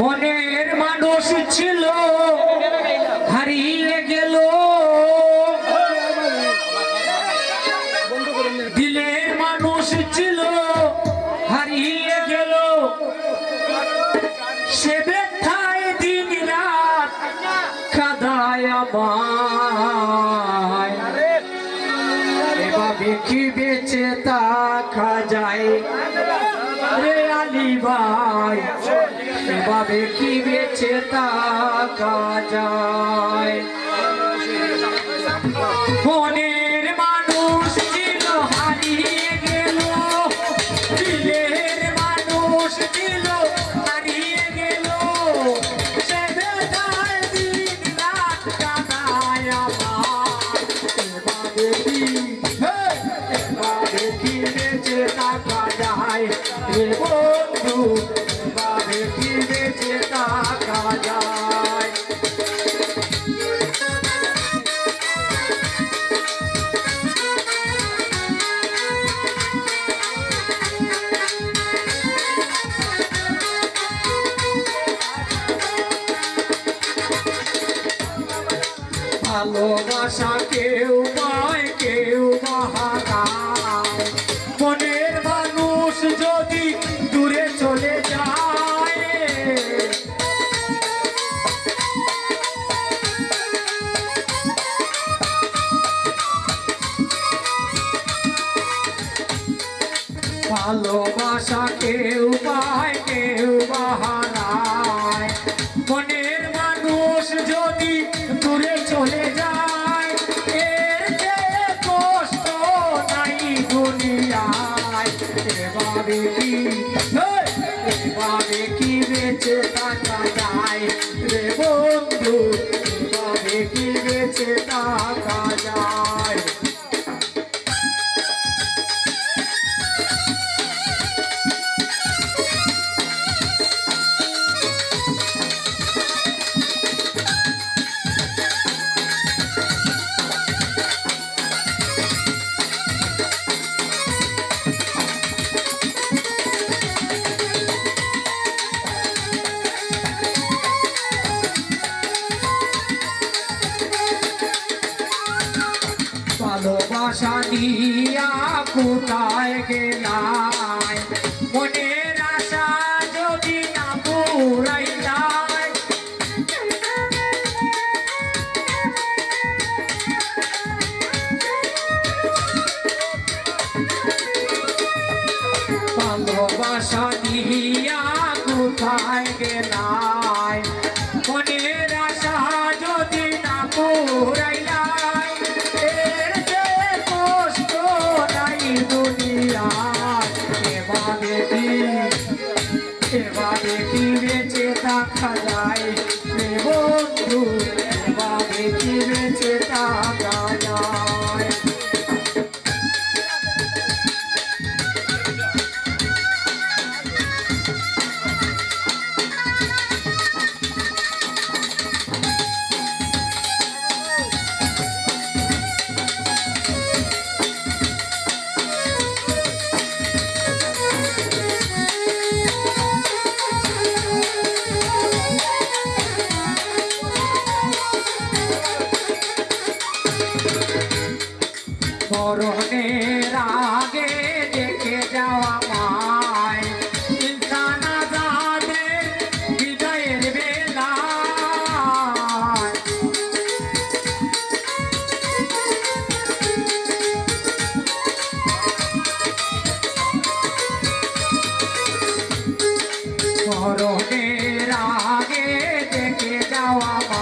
মনের মানুষ ছিল হারিয়ে গেল। দিলের মানুষ ছিল হারিয়ে গেল। বেঁচে থাকা যায়। রে আলী ভাই এভাবে কি বেঁচে থাকা যায়? মনের বন্ধু এভাবে কি বেঁচে থাকা যায় ভালোবাসা কেউ পায় কেউ বাহারায় ভালোবাসা কেউ পায়, কেউ বাহারায়। মনের মানুষ যদি দূরে চলে যায়, এর চেয়ে কষ্ট নাই দুনিয়ায়। এভাবে কি এভাবে কি বেঁচে থাকা যায়? রে বন্ধু, এভাবে কি বেঁচে থাকা ভালোবাসা দিয়া কোথায় গেলাই? মনের আশা যদি না পুরাই ভালোবাসা দিয়া কোথায় গেলাই? Wow, wow, wow.